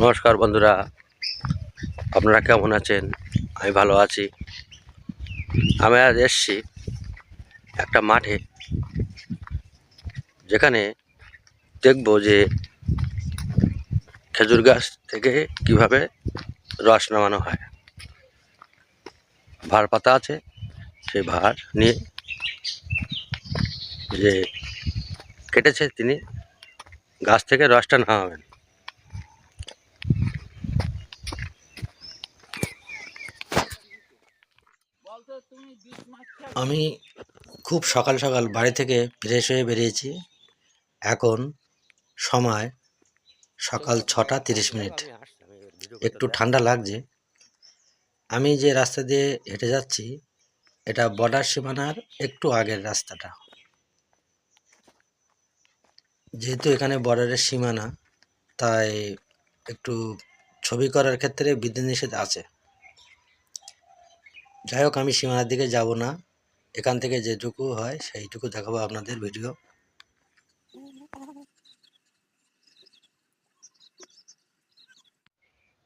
নমস্কার বন্ধুরা, আপনারা কেমন আছেন? আমি ভালো আছি। আমি আজ এসছি একটা মাঠে, যেখানে দেখব যে খেজুর গাছ থেকে কীভাবে রস নামানো হয়। ভার পাতা আছে, সেই ভার নিয়ে যে কেটেছে তিনি, গাছ থেকে রসটা নামাবেন। আমি খুব সকাল সকাল বাড়ি থেকে ফ্রেশ হয়ে বেরিয়েছি। এখন সময় সকাল ছটা তিরিশ মিনিট। একটু ঠান্ডা লাগছে। আমি যে রাস্তা দিয়ে হেঁটে যাচ্ছি, এটা বর্ডার সীমানার একটু আগের রাস্তাটা। যেহেতু এখানে বর্ডারের সীমানা, তাই একটু ছবি করার ক্ষেত্রে বিধিনিষেধ আছে। যাই হোক আমি সীমানার দিকে যাব না। এখান থেকে যেটুকু হয় সেইটুকু দেখাবো আপনাদের ভিডিও।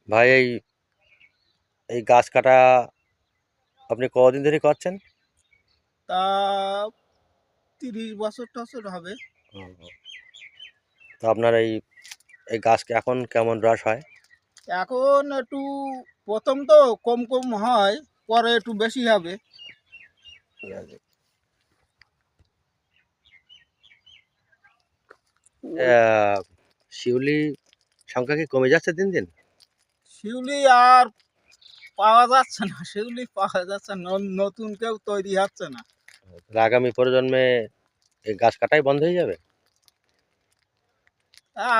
ভাই এই এই গাছ কাটা আপনি কদিন ধরে করছেন? তা তিরিশ বছর টছর হবে। তো আপনার এই এই গাছকে এখন কেমন রস হয়? এখন একটু প্রথম তো কম কম হয়। পরে একটু বেশি হবে। শিউলি সংখ্যা কি কমে যাচ্ছে দিন দিন? শিউলি আর পাওয়া যাচ্ছে না শিউলি পাওয়া যাচ্ছে না নতুন কেউ তৈরি হচ্ছে না। আগামী প্রজন্মে এই গাছ কাটাই বন্ধ হয়ে যাবে?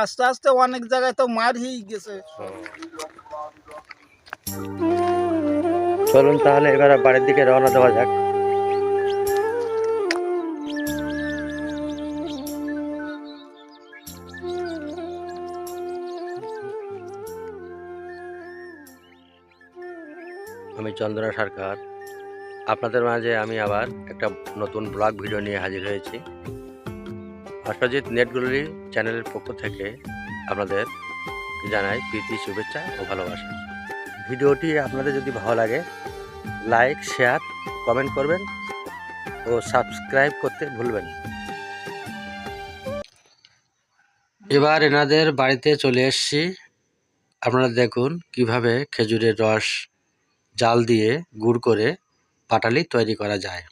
আস্তে আস্তে অনেক জায়গায় তো মার হয়ে গেছে চলুন তাহলে এবার বাড়ির দিকে রওনা দেওয়া যাক। আমি চন্দনা সরকার। আপনাদের মাঝে আমি আবার একটা নতুন ব্লগ ভিডিও নিয়ে হাজির হয়েছি। অষ্টজিৎ নেটগুলি চ্যানেলের পক্ষ থেকে আপনাদের জানাই প্রীতি, শুভেচ্ছা ও ভালোবাসা। ভিডিওটি আপনাদের যদি ভালো লাগে লাইক শেয়ার কমেন্ট করবেন ও সাবস্ক্রাইব করতে ভুলবেন এবার এনাদের বাড়িতে চলে এসেছি। আপনারা দেখুন কীভাবে খেজুরের রস জাল দিয়ে গুড় করে পাটালি তৈরি করা যায়।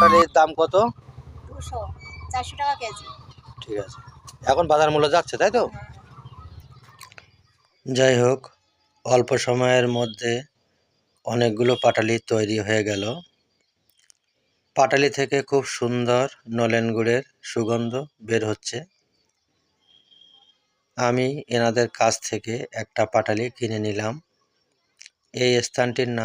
পাটালির দাম কত? দুশো চারশো টাকা কেজি। ঠিক আছে। এখন বাজার মূল্য যাচ্ছে তাই তো? যাই হোক অল্প সময়ের মধ্যে অনেকগুলো পাটালি তৈরি হয়ে গেল। পাটালি থেকে খুব সুন্দর নলেন গুড়ের সুগন্ধ বের হচ্ছে। আমি এনাদের কাছ থেকে একটা পাটালি কিনে নিলাম। এই স্থানটির নাম